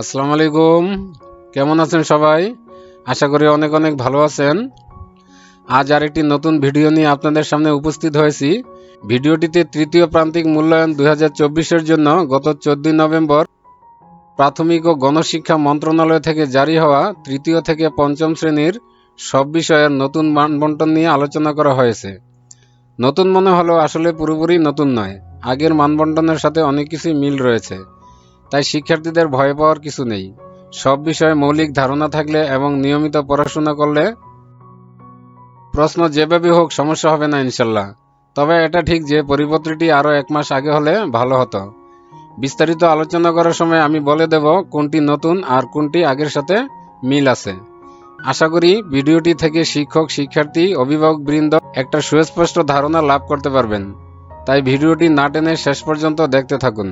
আসসালামু আলাইকুম। কেমন আছেন সবাই? আশা করি অনেক অনেক ভালো আছেন। আজ আরেকটি নতুন ভিডিও নিয়ে আপনাদের সামনে উপস্থিত হয়েছি। ভিডিওটিতে তৃতীয় প্রান্তিক মূল্যায়ন দুই এর জন্য গত চোদ্দই নভেম্বর প্রাথমিক ও গণশিক্ষা মন্ত্রণালয় থেকে জারি হওয়া তৃতীয় থেকে পঞ্চম শ্রেণির সব বিষয়ের নতুন মানবন্টন নিয়ে আলোচনা করা হয়েছে। নতুন মনে হলো আসলে পুরোপুরি নতুন নয়। আগের মানবন্টনের সাথে অনেক কিছুই মিল রয়েছে। তাই শিক্ষার্থীদের ভয় পাওয়ার কিছু নেই। সব বিষয়ে মৌলিক ধারণা থাকলে এবং নিয়মিত পড়াশোনা করলে প্রশ্ন যেভাবে হোক সমস্যা হবে না ইনশাল্লাহ। তবে এটা ঠিক যে পরিপত্রটি আরও এক মাস আগে হলে ভালো হতো। বিস্তারিত আলোচনা করার সময় আমি বলে দেব কোনটি নতুন আর কোনটি আগের সাথে মিল আছে। আশা করি ভিডিওটি থেকে শিক্ষক, শিক্ষার্থী, অভিভাবক বৃন্দ একটা সুস্পষ্ট ধারণা লাভ করতে পারবেন। তাই ভিডিওটি না টেনে শেষ পর্যন্ত দেখতে থাকুন।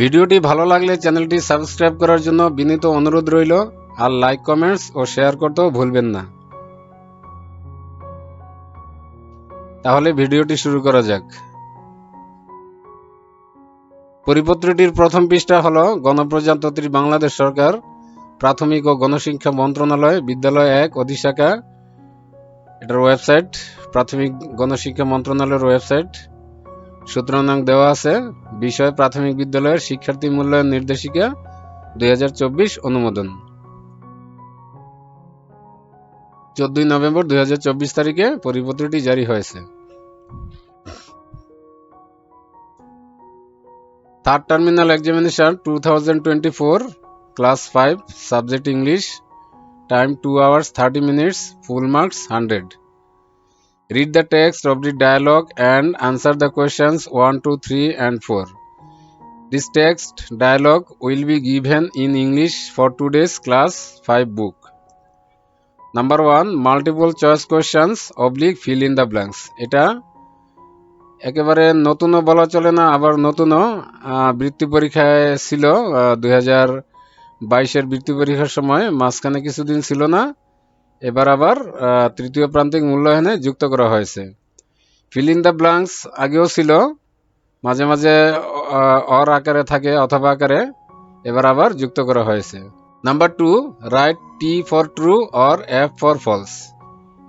ভিডিওটি ভালো লাগলে চ্যানেলটি সাবস্ক্রাইব করার জন্য বিনীত অনুরোধ রইল। আর লাইক, কমেন্টস ও শেয়ার করতেও ভুলবেন না। তাহলে ভিডিওটি শুরু করা যাক। পরিপত্রটির প্রথম পৃষ্ঠা হল গণপ্রজাতন্ত্রী বাংলাদেশ সরকার প্রাথমিক ও গণশিক্ষা মন্ত্রণালয় বিদ্যালয় এক অধিশাখা। এটার ওয়েবসাইট, প্রাথমিক গণশিক্ষা মন্ত্রণালয়ের ওয়েবসাইট। সূত্রাঙ্ক দেওয়া আছে। বিষয় প্রাথমিক বিদ্যালয়ের শিক্ষার্থী মূল্যায়ন নির্দেশিকা দুই হাজার চব্বিশ অনুমোদন। চোদ্দই নভেম্বর দুই তারিখে পরিপত্রটি জারি হয়েছে। Third terminal examination two thousand twenty four class five subject English time two hours thirty minutes full marks hundred Read the text of the dialogue and answer the questions 1, 2, 3, and 4. This text dialogue will be given in English for today's class 5 book. Number 1 multiple choice questions oblique fill in the blanks. এটা একেবারে নতুনও বলা চলে না আবার নতুনও বৃত্তি পরীক্ষায় ছিল দুই হাজার বাইশের বৃত্তি পরীক্ষার সময় মাঝখানে কিছুদিন ছিল না এবার আবার তৃতীয় প্রান্তিক মূল্যায়নে যুক্ত করা হয়েছে। ফিল দ্য ব্লাঙ্কস আগেও ছিল, মাঝে মাঝে অর আকারে থাকে অথবা আকারে, এবার আবার যুক্ত করা হয়েছে। Number two write T for true or F for false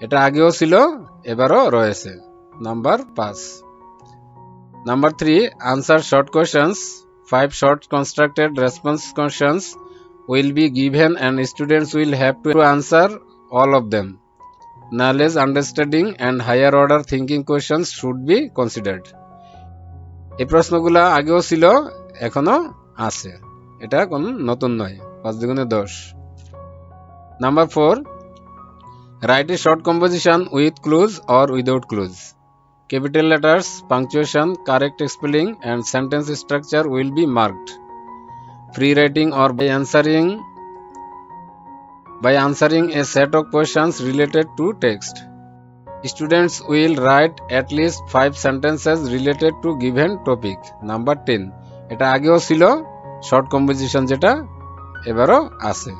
এটা আগেও ছিল, এবারও রয়েছে। নাম্বার পাঁচ। Number three answer short questions five short constructed response questions will be given and students will have to answer all of them. Knowledge, understanding and higher order thinking questions should be considered. এই প্রশ্নগুলা আগেও ছিল এখনও আছে এটা কোন নতুন নয় পাঁচ দুগুণে দশ number four write a short composition with clues or without clues capital letters punctuation correct spelling and sentence structure will be marked free writing or by answering by answering a set of questions related to text students will write at least five sentences related to given topic number 10 এটা আগেও ছিল short composition যেটা এবারও আছে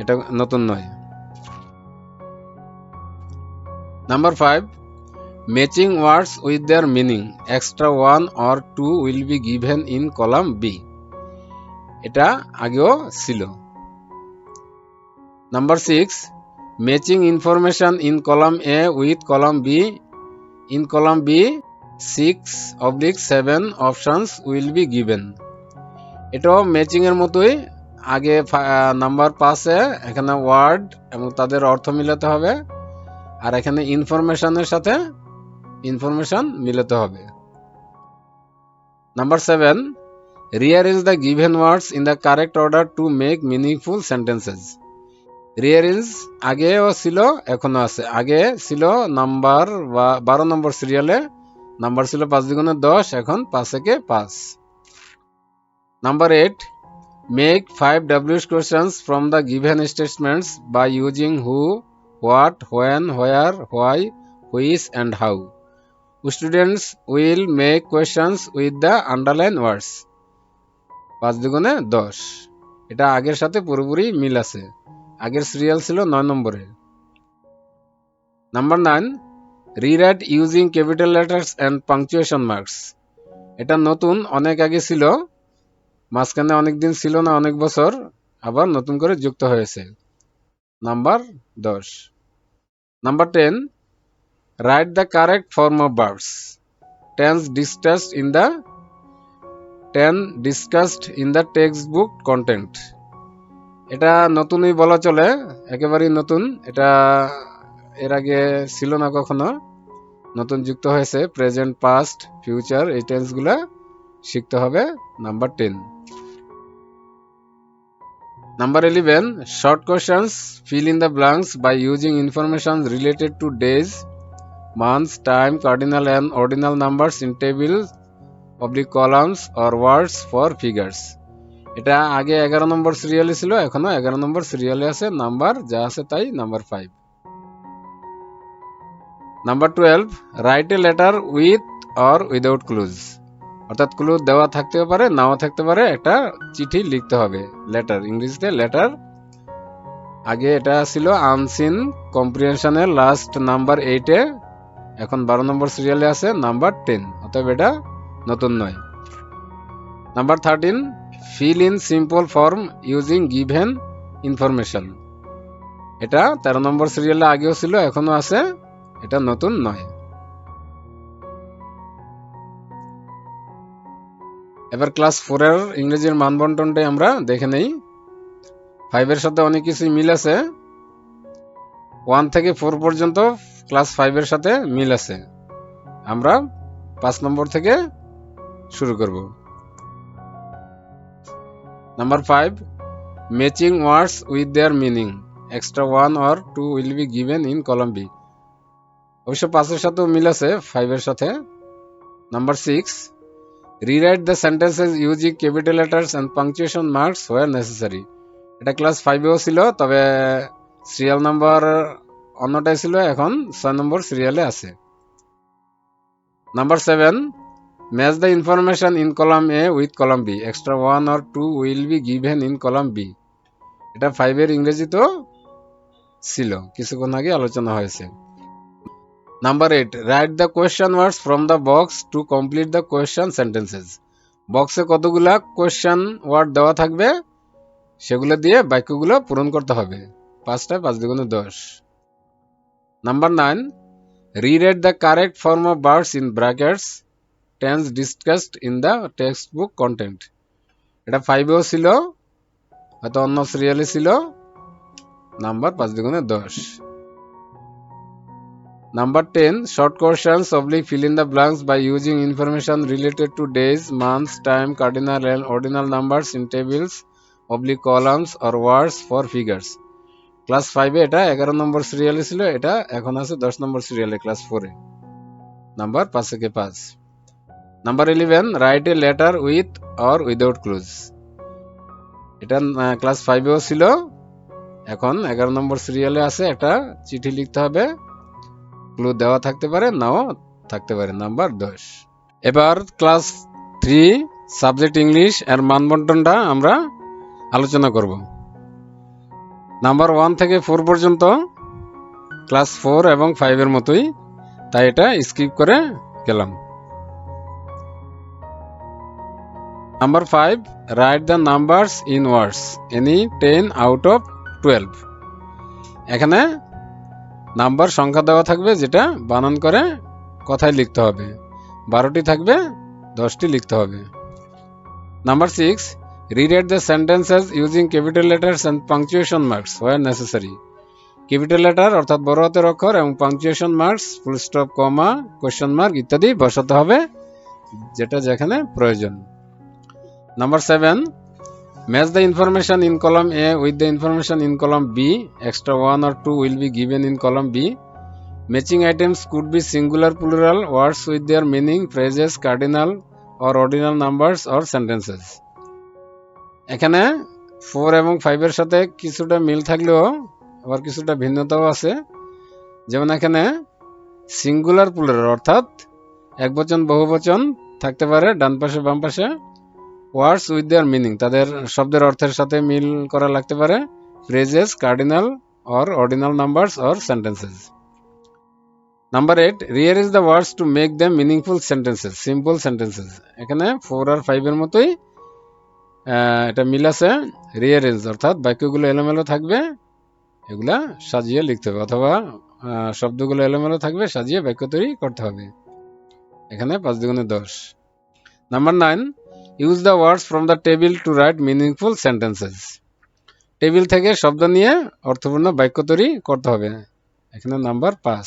এটা নতুন নয় number five matching words with their meaning extra one or two will be given in column B এটা আগেও ছিল number six matching information in column A with column B in column B six oblique seven options will be given এটাও matching এর মতোই। আগে number পাঁচে এখানে word এবং তাদের অর্থ মিলাতে হবে। আর এখানে ইনফরমেশনের সাথে ইনফরমেশন মিলাতে হবে। Number seven Rearrange the given words in the correct order to make meaningful sentences. Rearrange আগেও ছিল, এখনও আছে। আগে ছিল নাম্বার বারো নম্বর সিরিয়ালে নাম্বার ছিল পাঁচ দ্বিগুণে দশ, এখন পাঁচ একে পাঁচ। Number eight make five ডাব্লিউস questions from the given statements by using who what when where why whose and how students will make questions with the underline words পাঁচ দুগুণে দশ। এটা আগের সাথে পুরোপুরি মিল আছে। আগের সিরিয়াল ছিল নয় নম্বরে। Number nine rewrite using capital letters and punctuation marks এটা নতুন, অনেক আগে ছিল, মাঝখানে অনেক দিন ছিল না, অনেক বছর, আবার নতুন করে যুক্ত হয়েছে। নাম্বার দশ। Number ten write the correct form of verbs tense discussed in the ten discussed in the text book content এটা নতুনই বলা চলে, একেবারেই নতুন। এটা এর আগে ছিল না কখনো। নতুন যুক্ত হয়েছে প্রেজেন্ট পাস্ট ফিউচার এই টেন্সগুলো শিখতে হবে। Number ten number eleven short questions fill in the blanks by using information related to days months time cardinal and ordinal numbers in table oblique columns or words for figures এটা আগে এগারো নম্বর সিরিয়ালে ছিল, এখনও এগারো নম্বর সিরিয়ালে আছে। নাম্বার যা আছে তাই number five number twelve write a letter with or without clues অর্থাৎ ক্লু দেওয়া থাকতেও পারে, নাও থাকতে পারে, একটা চিঠি লিখতে হবে লেটার ইংরেজিতে লেটার আগে এটা ছিল আনসিন কম্প্রিহেনশনের লাস্ট নাম্বার এইটে এখন বারো নম্বর সিরিয়ালে আছে নাম্বার টেন অতএব এটা নতুন নয়। Number thirteen fill in simple form using given information এটা তেরো নম্বর সিরিয়ালে আগেও ছিল, এখনও আছে। এটা নতুন নয়। এবার ক্লাস ফোরের ইংরেজির মানবন্টনটাই আমরা দেখে নেই। ফাইভের সাথে অনেক কিছুই মিল আছে। ওয়ান থেকে ফোর পর্যন্ত ক্লাস ফাইভের সাথে মিল আছে। আমরা পাঁচ নম্বর থেকে শুরু করব। Number five matching words with their meaning extra one or two will be given in column B অবশ্য পাঁচের সাথেও মিল আছে ফাইভের সাথে। Number six rewrite the sentences using capital letters and punctuation marks where necessary এটা ক্লাস ফাইভেও ছিল, তবে সিরিয়াল নাম্বার অন্যটাই ছিল, এখন ছয় নম্বর সিরিয়ালে আছে। Number seven match the information in column A with column B extra one or two will be given in column B এটা ফাইভের ইংরেজিতেও ছিল। কিছুক্ষণ আগে আলোচনা হয়েছে। Number eight write the question words from the box to complete the question sentences বক্সে কতগুলা কোয়েশ্চেন ওয়ার্ড দেওয়া থাকবে, সেগুলো দিয়ে বাক্যগুলো পূরণ করতে হবে। পাঁচটা, পাঁচ দ্বিগুণে দশ। Number nine re reread the correct form of verbs in brackets tense discussed in the text book content এটা ফাইভেও ছিল, হয়তো অন্য সিরিয়ালে ছিল। নাম্বার পাঁচ দ্বিগুণে দশ। Number ten short questions oblique fill in the blanks by using information related to days, months, time, cardinal and ordinal numbers in tables, oblique columns or words for figures class ফাইভে এটা এগারো নম্বর সিরিয়ালে ছিল, এটা এখন আছে দশ নম্বর সিরিয়ালে ক্লাস ফোরে নাম্বার পাঁচ থেকে পাঁচ। Number eleven write a letter with or without clues এটা ক্লাস ফাইভেও ছিল। এখন এগারো নম্বর সিরিয়ালে আছে একটা, চিঠি লিখতে হবে। ক্লু দেওয়া থাকতে পারে, নাও থাকতে পারে। নাম্বার দশ। এবার ক্লাস থ্রি সাবজেক্ট ইংলিশ এর মানবন্টনটা আমরা আলোচনা করব। নাম্বার ওয়ান থেকে ফোর পর্যন্ত ক্লাস ফোর এবং ফাইভের মতোই। তাই এটা স্কিপ করে গেলাম। Number five write the numbers in words any ten out of twelve এখানে নাম্বার সংখ্যা দেওয়া থাকবে যেটা বানান করে কথায় লিখতে হবে। বারোটি থাকবে, দশটি লিখতে হবে। Number six rewrite the sentences using capital letters and punctuation marks where necessary capital letter অর্থাৎ বড় হাতের অক্ষর এবং punctuation marks full stop comma question mark ইত্যাদি বসাতে হবে, যেটা যেখানে প্রয়োজন। Number seven match the information in column A with the information in column B extra one R two will be given in column B matching items could be singular plural words with their meaning phrases cardinal or ordinal numbers or sentences এখানে four এবং ফাইভের সাথে কিছুটা মিল থাকলেও আবার কিছুটা ভিন্নতাও আছে। যেমন এখানে সিঙ্গুলার প্লুরাল অর্থাৎ এক বচন বহু বচন থাকতে পারে ডান পাশে, বাম পাশে। ওয়ার্ডস উইথ দেয়ার মিনিং তাদের শব্দের অর্থের সাথে মিল করা লাগতে পারে phrases cardinal or ordinal numbers or sentences number eight rearrange the words to make them meaningful sentences simple sentences এখানে ফোর আর ফাইভের মতোই এটা মিল আছে রিয়ার রিয়ারেঞ্জ অর্থাৎ বাক্যগুলো এলোমেলো থাকবে, এগুলা সাজিয়ে লিখতে হবে, অথবা শব্দগুলো এলোমেলো থাকবে, সাজিয়ে বাক্য তৈরি করতে হবে। এখানে পাঁচ দুগুণে দশ। Number nine use the words from the table to write meaningful sentences table থেকে শব্দ নিয়ে অর্থপূর্ণ বাক্য তৈরি করতে হবে। এখানে নাম্বার পাঁচ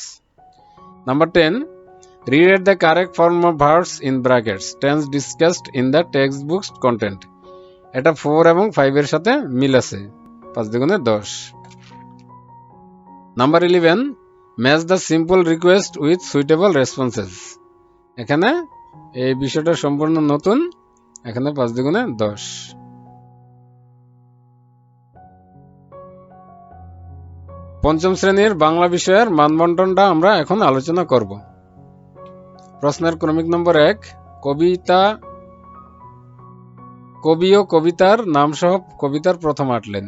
number ten read the correct form of verbs in brackets tense discussed in the text books content এটা ফোর এবং ফাইভের সাথে মিল আছে। পাঁচ দুগুণে দশ। Number eleven match the simple request with suitable responses এখানে এই বিষয়টা সম্পূর্ণ নতুন। এখানে পাঁচ দুগুণে দশ। পঞ্চম শ্রেণির বাংলা বিষয়ের মানবন্টনটা আমরা এখন আলোচনা করব। প্রশ্নের ক্রমিক নম্বর এক, কবিতা, কবি ও কবিতার নাম সহ কবিতার প্রথম আটলেন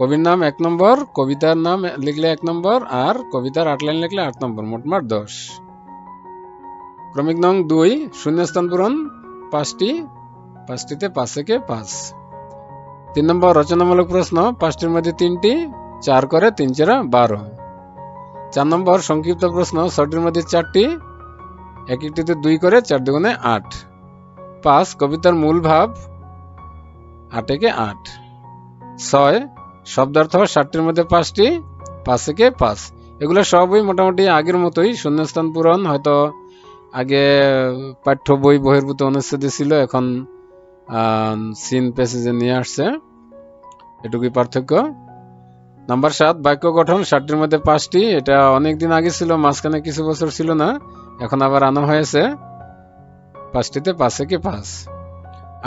কবির নাম এক নম্বর, কবিতার নাম লিখলে এক নম্বর, আর কবিতার আট লাইন লিখলে আট নম্বর মোটমাট দশ। ক্রমিক নং দুই, শূন্যস্থান পূরণ পাঁচটি, পাঁচটিতে পাঁচ থেকে পাঁচ। তিন নম্বর রচনামূলক প্রশ্ন, পাঁচটির মধ্যে তিনটি, চার করে তিন চারা বারো। চার নম্বর সংক্ষিপ্ত প্রশ্ন ছটির মধ্যে চারটি, এক একটিতে দুই করে চার দুগুণে আট। পাঁচ, কবিতার মূল ভাব, আটেকে আট। ছয় শব্দার্থ ষাটটির মধ্যে পাঁচটি পাঁচ থেকে পাঁচ। এগুলো সবই মোটামুটি আগের মতোই শূন্যস্থান পূরণ, হয়তো আগে পাঠ্য বই বহির্ভূত অনুচ্ছেদে ছিল, এখন সিন প্যাসেজে নিয়ে আসছে। এটুকুই পার্থক্য। নাম্বার সাত, বাক্য গঠন, ষাটটির মধ্যে পাঁচটি। এটা অনেক দিন আগে ছিল, মাঝখানে কিছু বছর ছিল না, এখন আবার আনা হয়েছে। পাঁচটিতে পাঁচ কি পাঁচ?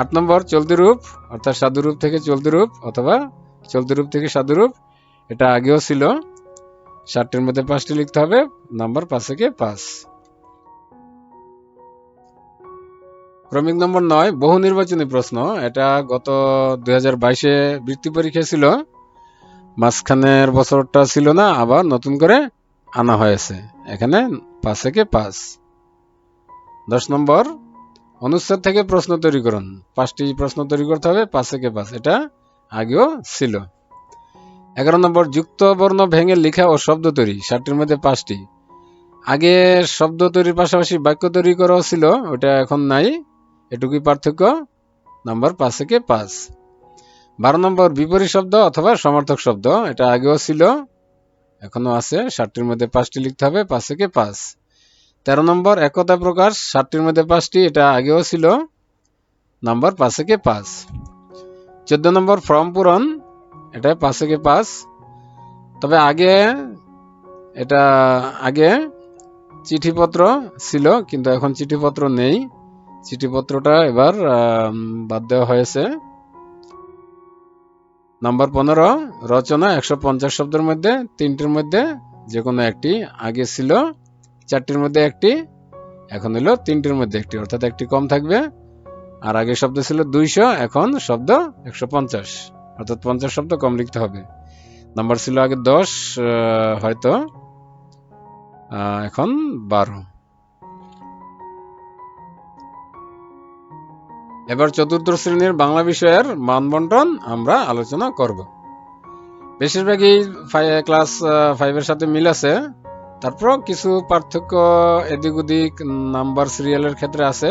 আট নম্বর, চলতি রূপ, অর্থাৎ সাধু রূপ থেকে চলতি রূপ, অথবা চলতি রূপ থেকে সাধু রূপ, এটা আগেও ছিল। ষাটটির মধ্যে পাঁচটি লিখতে হবে, নাম্বার পাঁচ থেকে পাঁচ? ক্রমিক নম্বর নয়, বহু নির্বাচনী প্রশ্ন। এটা গত দুই হাজার বাইশে বৃত্তি পরীক্ষা ছিল। মাঝখানের বছরটা ছিল না, আবার নতুন করে আনা হয়েছে। এখানে পাঁচ থেকে পাঁচ। দশ নম্বর, অনুচ্ছেদ থেকে প্রশ্ন তৈরি করুন। পাঁচটি প্রশ্ন তৈরি করতে হবে, পাঁচ থেকে পাঁচ। এটা আগেও ছিল। এগারো নম্বর, যুক্ত বর্ণ ভেঙে লেখা ও শব্দ তৈরি। ষাটটির মধ্যে পাঁচটি। আগে শব্দ তৈরির পাশাপাশি বাক্য তৈরি করাও ছিল, ওটা এখন নাই। এটুকুই পার্থক্য? নাম্বার পাঁচ থেকে পাঁচ। বারো নম্বর, বিপরীত শব্দ অথবা সমর্থক শব্দ, এটা আগেও ছিল এখনও আছে, ষাটটির মধ্যে পাঁচটি লিখতে হবে, পাঁচ থেকে পাঁচ। তেরো নম্বর, একতা প্রকাশ, ষাটটির মধ্যে পাঁচটি, এটা আগেও ছিল, নাম্বার পাঁচ থেকে পাঁচ। চোদ্দ নম্বর, ফর্ম পূরণ, এটা পাঁচ থেকে পাঁচ। তবে আগে, এটা আগে চিঠিপত্র ছিল, কিন্তু এখন চিঠিপত্র নেই। চিঠিপত্রটা এবার বাদ দেওয়া হয়েছে। নাম্বার পনেরো, রচনা একশো পঞ্চাশ শব্দের মধ্যে, তিনটির মধ্যে যে কোনো একটি আগে ছিল, চারটির মধ্যে একটি, এখন হলো তিনটির মধ্যে একটি, অর্থাৎ একটি কম থাকবে। আর আগে শব্দ ছিল দুইশো, এখন শব্দ একশো পঞ্চাশ, অর্থাৎ পঞ্চাশ শব্দ কম লিখতে হবে। নাম্বার ছিল আগে দশ হয়তো এখন বারো। এবার চতুর্থ শ্রেণির বাংলা বিষয়ের মানবন্টন আমরা আলোচনা করব। বেশিরভাগই ক্লাস ফাইভের সাথে মিল আছে। তারপর কিছু পার্থক্য এদিক ওদিক নাম্বার সিরিয়ালের ক্ষেত্রে আছে,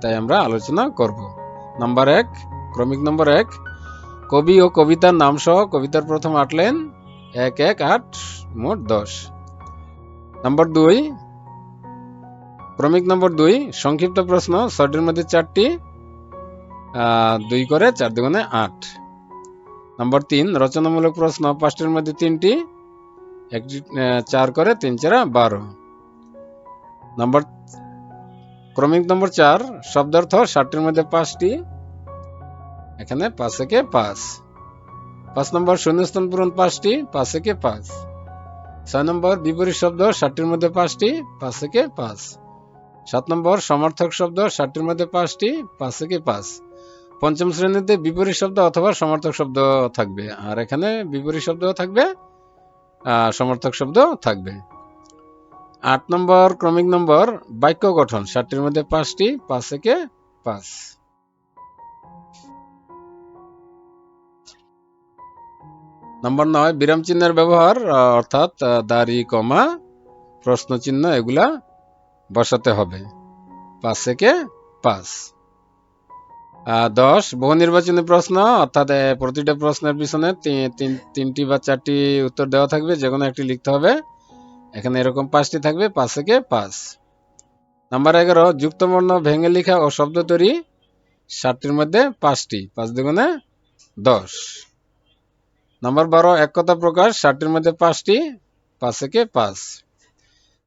তাই আমরা আলোচনা করব। নাম্বার এক, ক্রমিক নম্বর এক, কবি ও কবিতার নাম সহ কবিতার প্রথম আট লাইন, এক এক, আট, মোট দশ। নাম্বার দুই, ক্রমিক নম্বর দুই, সংক্ষিপ্ত প্রশ্ন, ছয়টির মধ্যে চারটি দুই করে চার দুগুণে আট। নম্বর তিন, রচনামূলক প্রশ্ন, পাঁচটির মধ্যে তিনটি একটি চার করে তিন চারা বারো। নম্বর, ক্রমিক নম্বর চার শব্দার্থ ষাটটির মধ্যে পাঁচটি, এখানে পাঁচ থেকে পাঁচ। পাঁচ নম্বর, শূন্যস্থান পূরণ পাঁচটি, পাঁচ থেকে পাঁচ। ছয় নম্বর, বিপরীত শব্দ ষাটটির মধ্যে পাঁচটি, পাঁচ থেকে পাঁচ। সাত নম্বর, সমর্থক শব্দ ষাটটির মধ্যে পাঁচটি, পাঁচ থেকে পাঁচ। পঞ্চম শ্রেণীতে বিপরীত শব্দ অথবা সমর্থক শব্দ থাকবে। আর এখানে বিপরীত শব্দ থাকবে সমর্থক শব্দ থাকবে। আট নম্বর ক্রমিক নম্বর, বাক্য গঠন। সাতটির মধ্যে পাঁচটি, পাঁচ থেকে পাঁচ। নম্বর নয়, বিরাম চিহ্নের ব্যবহার অর্থাৎ দাড়ি, কমা, প্রশ্ন চিহ্ন, এগুলা বসাতে হবে। পাঁচ থেকে পাঁচ। দশ বহু নির্বাচনী প্রশ্ন, অর্থাৎ প্রতিটা প্রশ্নের পিছনে তিনটি বা চারটি উত্তর দেওয়া থাকবে, যে কোনো একটি লিখতে হবে। এখানে এরকম পাঁচটি থাকবে, পাঁচ থেকে পাঁচ। নাম্বার এগারো, যুক্তবর্ণ, ভেঙে লেখা ও শব্দ তৈরি সাতটির মধ্যে পাঁচটি, পাঁচ দুগুণে দশ। নাম্বার বারো, এক কথা প্রকাশ, ষাটটির মধ্যে পাঁচটি, পাঁচ থেকে পাঁচ।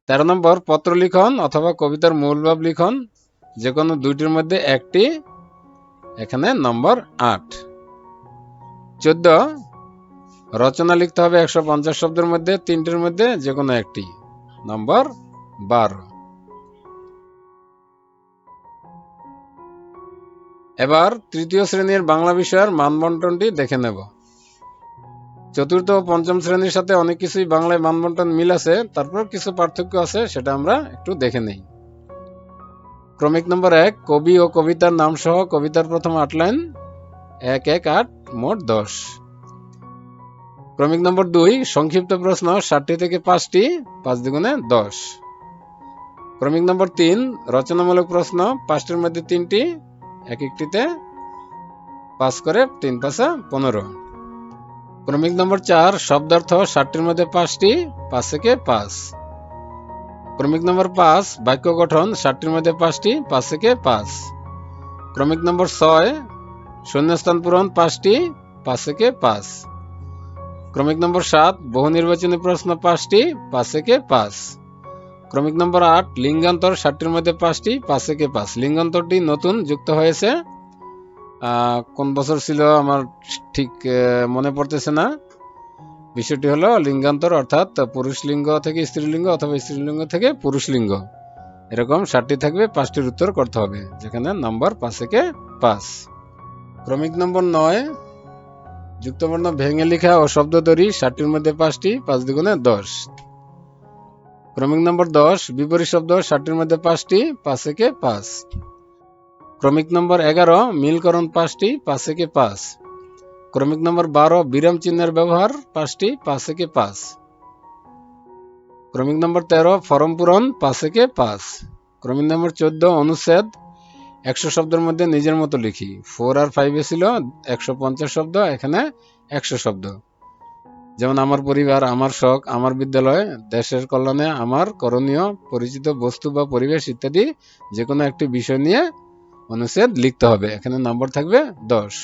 তেরো নম্বর, পত্র লিখন অথবা কবিতার মূল ভাব লিখন, যে কোনো দুইটির মধ্যে একটি এখানে নম্বর আট। চোদ্দ, রচনা লিখতে হবে একশো পঞ্চাশ শব্দের মধ্যে, তিনটির মধ্যে যে কোনো একটি। নম্বর বারো। এবার তৃতীয় শ্রেণির বাংলা বিষয়ের মানবন্টনটি দেখে নেব। চতুর্থ ও পঞ্চম শ্রেণির সাথে অনেক কিছুই বাংলায় মানবন্টন মিল আছে, তারপর কিছু পার্থক্য আছে, সেটা আমরা একটু দেখে নেই। ক্রমিক নম্বর এক, কবি ও কবিতার নাম সহ কবিতার প্রথম আট লাইন, এক এক, আট, মোট দশ। ক্রমিক নম্বর দুই, সংক্ষিপ্ত প্রশ্ন ষাটটি থেকে পাঁচটি, পাঁচ দ্বিগুণে দশ। ক্রমিক নম্বর তিন, রচনামূলক প্রশ্ন পাঁচটির মধ্যে তিনটি, এক একটিতে পাঁচ করে তিন পাঁচা পনেরো। ক্রমিক নম্বর চার, শব্দার্থ ষাটটির মধ্যে পাঁচটি, পাঁচ থেকে পাঁচ। ক্রমিক নম্বর পাঁচ, বাক্য গঠন, ষাটটির মধ্যে পাঁচটি, পাঁচ থেকে পাঁচ। ক্রমিক নম্বর ছয়, শূন্যস্থান পূরণ, পাঁচটি, পাঁচ থেকে পাঁচ। ক্রমিক নম্বর সাত, বহু নির্বাচনী প্রশ্ন, পাঁচটি, পাঁচ থেকে পাঁচ। ক্রমিক নম্বর আট, লিঙ্গান্তর, ষাটটির মধ্যে পাঁচটি, পাঁচ থেকে পাঁচ। লিঙ্গান্তরটি নতুন, যুক্ত হয়েছে। কোন বছর ছিল আমার ঠিক মনে পড়তেছে না। বিষয়টি হলো লিঙ্গান্তর অর্থাৎ পুরুষ লিঙ্গ থেকে স্ত্রীলিঙ্গ অথবা স্ত্রীলিঙ্গ থেকে পুরুষ লিঙ্গ। এরকম ষাটটি থাকবে, পাঁচটির উত্তর করতে হবে, যেখানে নম্বর পাঁচ থেকে পাঁচ। ক্রমিক নম্বর নয়, যুক্তবর্ণ ভেঙে লেখা ও শব্দ তৈরি ষাটটির মধ্যে পাঁচটি, পাঁচ দ্বিগুণে দশ। ক্রমিক নম্বর দশ, বিপরীত শব্দ ষাটটির মধ্যে পাঁচটি, পাঁচ থেকে পাঁচ। ক্রমিক নম্বর এগারো, মিলকরণ পাঁচটি, পাঁচ থেকে পাঁচ। ক্রমিক নম্বর বারো, বিরাম চিহ্নের ব্যবহার, পাঁচটি পাঁচ থেকে পাঁচ। ক্রমিক নম্বর তেরো, ফরম পূরণ পাঁচ থেকে পাঁচ। ক্রমিক নম্বর চোদ্দ, অনুচ্ছেদ, একশো শব্দের মধ্যে নিজের মতো লিখি। ফোর আর ফাইভে ছিল একশো পঞ্চাশ শব্দ, এখানে একশো শব্দ। যেমন আমার পরিবার, আমার শখ, আমার বিদ্যালয়, দেশের কল্যাণে আমার করণীয়, পরিচিত বস্তু বা পরিবেশ ইত্যাদি যে কোনো একটি বিষয় নিয়ে অনুচ্ছেদ লিখতে হবে। এখানে নম্বর থাকবে দশ।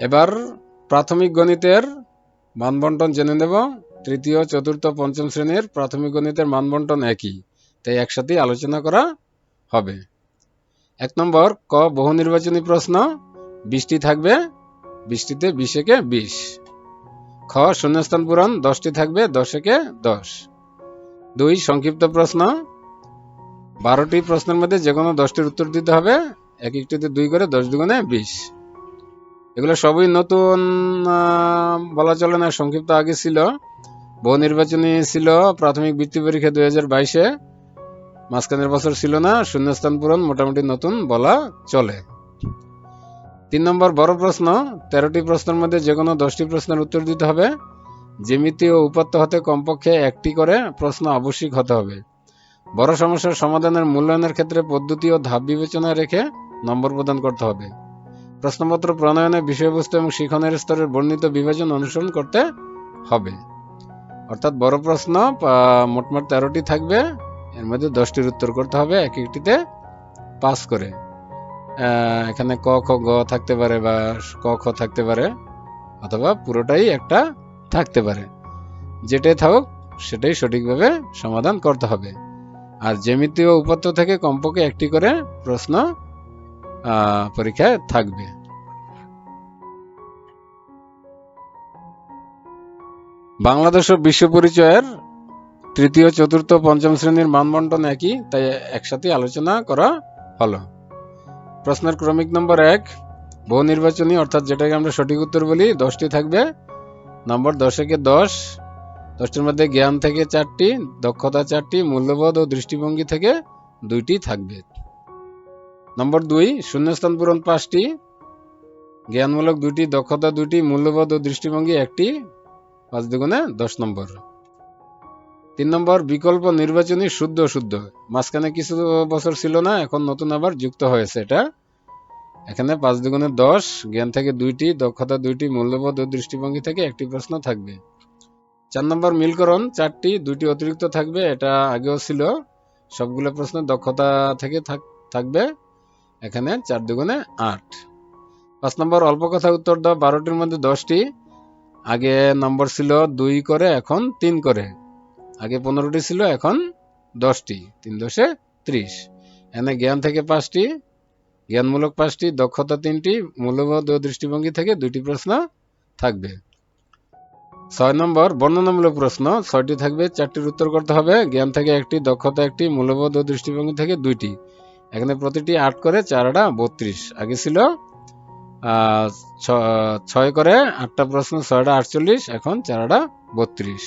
এবার প্রাথমিক গণিতের মানবন্টন জেনে নেব। তৃতীয়, চতুর্থ, পঞ্চম শ্রেণির প্রাথমিক গণিতের মানবন্টন একই। তাই একসাথে আলোচনা করা হবে। এক নম্বর, ক, বহু নির্বাচনী প্রশ্ন। বিশটি থাকবে। বিশটিতে বিশেকে বিশ। খ, শূন্যস্থান পূরণ। দশটি থাকবে, দশেকে দশ। দুই, সংক্ষিপ্ত প্রশ্ন। বারোটি প্রশ্নের মধ্যে যে কোনো দশটির উত্তর দিতে হবে। এক একটিতে দুই করে দশ দুগুণে বিশ। এগুলো সবই নতুন বলা চলে না, সংক্ষিপ্ত আগে ছিল। বহু নির্বাচনী ছিল, প্রাথমিক বৃত্তি পরীক্ষা দুই হাজার বাইশে। মাঝখানের বছর ছিল না, শূন্যস্থান পূরণ, মোটামুটি নতুন, বলা চলে। তিন নম্বর বড় প্রশ্ন, তেরোটি প্রশ্নের মধ্যে যে কোনো দশটি প্রশ্নের উত্তর দিতে হবে। জ্যামিতি ও উপাত্ত হতে কমপক্ষে একটি করে প্রশ্ন আবশ্যিক হতে হবে। বড় সমস্যার সমাধানের মূল্যায়নের ক্ষেত্রে পদ্ধতি ও ধাপ বিবেচনায় রেখে নম্বর প্রদান করতে হবে। প্রশ্নপত্র প্রণয়নে বিষয়বস্তু এবং শিখনের স্তরের বর্ণিত বিভাজন অনুসরণ করতে হবে। অর্থাৎ বড় প্রশ্ন মোটমাট তেরোটি থাকবে। এর মধ্যে দশটির উত্তর করতে হবে, এক একটিতে পাস করে। এখানে ক, খ, গ থাকতে পারে বা ক, খ থাকতে পারে, অথবা পুরোটাই একটা থাকতে পারে। যেটাই থাকুক, সেটাই সঠিকভাবে সমাধান করতে হবে। আর জ্যামিতি ও উপাত্ত থেকে কমপক্ষে একটি করে প্রশ্ন পরীক্ষায় থাকবে। বাংলাদেশ ও বিশ্ব পরিচয়ের তৃতীয়, চতুর্থ, পঞ্চম শ্রেণির মানবন্টন একই, তাই একসাথে আলোচনা করা হলো। প্রশ্নের ক্রমিক নম্বর এক, বহু নির্বাচনী, অর্থাৎ যেটাকে আমরা সঠিক উত্তর বলি, দশটি থাকবে। নম্বর দশেকে দশ, দশটির মধ্যে জ্ঞান থেকে চারটি, দক্ষতা চারটি, মূল্যবোধ ও দৃষ্টিভঙ্গি থেকে দুইটি থাকবে। নম্বর দুই, শূন্যস্থান পূরণ পাঁচটি। জ্ঞানমূলক দুটি দক্ষতা দুটি মূল্যবোধ ও দৃষ্টিভঙ্গি একটি। পাঁচ দুগুণে দশ নম্বর। তিন নম্বর, বিকল্প নির্বাচনী শুদ্ধ শুদ্ধ মাঝখানে কিছু বছর ছিল না, এখন নতুন আবার যুক্ত হয়েছে এটা। এখানে পাঁচ দুগুণে দশ, জ্ঞান থেকে দুইটি, দক্ষতা দুইটি, মূল্যবোধ ও দৃষ্টিভঙ্গি থেকে একটি প্রশ্ন থাকবে। চার নম্বর, মিলকরণ, চারটি, দুইটি অতিরিক্ত থাকবে, এটা আগেও ছিল। সবগুলো প্রশ্ন দক্ষতা থাক- থাকবে। এখানে চার দুগুণে আট। পাঁচ নম্বর অল্প কথা উত্তর দাও, বারোটির মধ্যে দশটি। আগে নম্বর ছিল দুই করে, এখন তিন করে। আগে পনেরোটি ছিল, এখন দশটি। তিন দশে ত্রিশ। এখানে জ্ঞান থেকে পাঁচটি, জ্ঞানমূলক পাঁচটি, দক্ষতা তিনটি, মূল্যবোধ ও দৃষ্টিভঙ্গি থেকে দুটি প্রশ্ন থাকবে। ছয় নম্বর বর্ণনামূলক প্রশ্ন, ছয়টি থাকবে, চারটির উত্তর করতে হবে। জ্ঞান থেকে একটি, দক্ষতা একটি, মূল্যবোধ ও দৃষ্টিভঙ্গি থেকে দুইটি। এখানে প্রতিটি আট করে চারটা বত্রিশ। আগে ছিল ছয় করে আটটা প্রশ্ন, ছয়টা আটচল্লিশ, এখন চারটা বত্রিশ।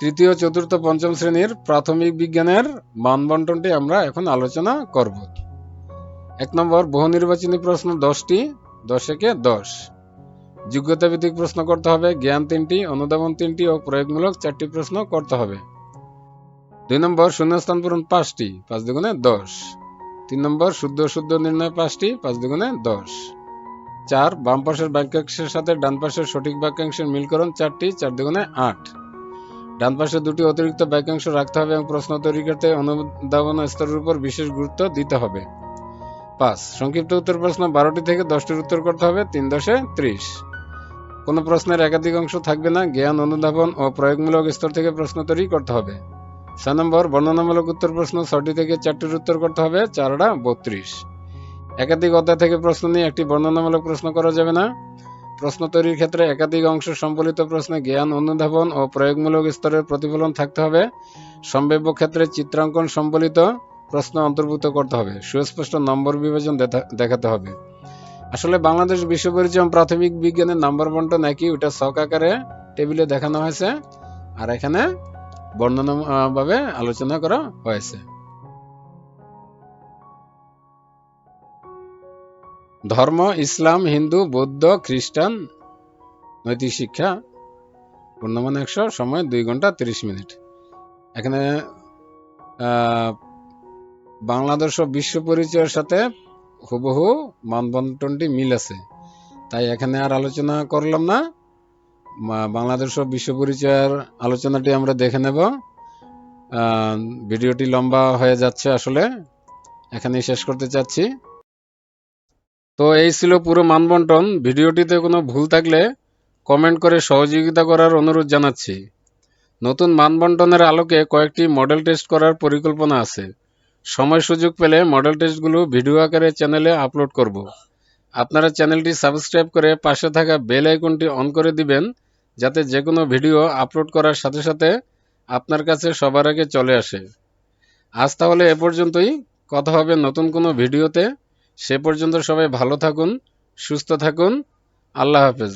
তৃতীয়, চতুর্থ, পঞ্চম শ্রেণির প্রাথমিক বিজ্ঞানের মানবন্টনটি আমরা এখন আলোচনা করব। এক নম্বর, বহু নির্বাচনী প্রশ্ন দশটি দশ একে দশ। যোগ্যতা ভিত্তিক প্রশ্ন করতে হবে, জ্ঞান তিনটি, অনুধাবন তিনটি ও প্রয়োগমূলক চারটি প্রশ্ন করতে হবে। দুই নম্বর শূন্যস্থান পূরণ পাঁচটি, পাঁচ দুগুণে দশ। তিন নম্বর শুদ্ধ শুদ্ধ নির্ণয় পাঁচটি, পাঁচ দুগুণে দশ। চার, বাম পাশের বাক্যাংশের সাথে ডান পাশের সঠিক বাক্যাংশের মিলকরণ চারটি, চার দুগুণে আট। ডান পাশে দুটি অতিরিক্ত বাক্যাংশ রাখতে হবে এবং প্রশ্ন তৈরি করতে অনুধাবন স্তরের উপর বিশেষ গুরুত্ব দিতে হবে। পাঁচ, সংক্ষিপ্ত উত্তর প্রশ্ন বারোটি থেকে দশটির উত্তর করতে হবে, তিন দশে ত্রিশ। কোনো প্রশ্নের একাধিক অংশ থাকবে না, জ্ঞান, অনুধাবন ও প্রয়োগমূলক স্তর থেকে প্রশ্ন তৈরি করতে হবে। ছয় নম্বর, বর্ণনামূলক উত্তর প্রশ্ন ছটি থেকে চারটির উত্তর করতে হবে, চারটা বত্রিশ। একাধিক অধ্যায় থেকে প্রশ্ন নিয়ে একটি বর্ণনামূলক প্রশ্ন করা যাবে না। প্রশ্ন তৈরির ক্ষেত্রে একাধিক অংশ সম্বলিত প্রশ্নে জ্ঞান অনুধাবন ও প্রয়োগমূলক স্তরের প্রতিফলন থাকতে হবে। সম্ভাব্য ক্ষেত্রে চিত্রাঙ্কন সম্বলিত প্রশ্ন অন্তর্ভুক্ত করতে হবে। সুস্পষ্ট নম্বর বিভাজন দেখাতে হবে। আসলে বাংলাদেশ বিশ্ব পরিচয় প্রাথমিক বিজ্ঞানের নাম্বার বন্টন একই, ওটা ছক আকারে টেবিলে দেখানো হয়েছে। আর এখানে বর্ণনা আহ, ভাবে আলোচনা করা হয়েছে। ধর্ম ইসলাম হিন্দু বৌদ্ধ খ্রিস্টান নৈতিক শিক্ষা পূর্ণমান একশো সময় দুই ঘণ্টা তিরিশ মিনিট। এখানে বাংলাদেশ ও বিশ্ব পরিচয়ের সাথে হুবহু মানবন্টনটি মিল আছে। তাই এখানে আর আলোচনা করলাম না। বাংলাদেশ ও বিশ্ব পরিচয়ের আলোচনাটি আমরা দেখে নেব। ভিডিওটি লম্বা হয়ে যাচ্ছে আসলে। এখানেই শেষ করতে চাচ্ছি। তো এই ছিল পুরো মানবন্টন। ভিডিওটিতে কোনো ভুল থাকলে কমেন্ট করে সহযোগিতা করার অনুরোধ জানাচ্ছি। নতুন মানবন্টনের আলোকে কয়েকটি মডেল টেস্ট করার পরিকল্পনা আছে। সময় সুযোগ পেলে মডেল টেস্টগুলো ভিডিও আকারে চ্যানেলে আপলোড করব। আপনারা চ্যানেলটি সাবস্ক্রাইব করে পাশে থাকা বেল আইকনটি অন করে দিবেন। যাতে যে কোনো ভিডিও আপলোড করার সাথে সাথে আপনার কাছে সবার আগে চলে আসে। আজ তাহলে এ পর্যন্তই। কথা হবে নতুন কোনো ভিডিওতে। সে পর্যন্ত সবাই ভালো থাকুন, সুস্থ থাকুন। আল্লাহ হাফেজ।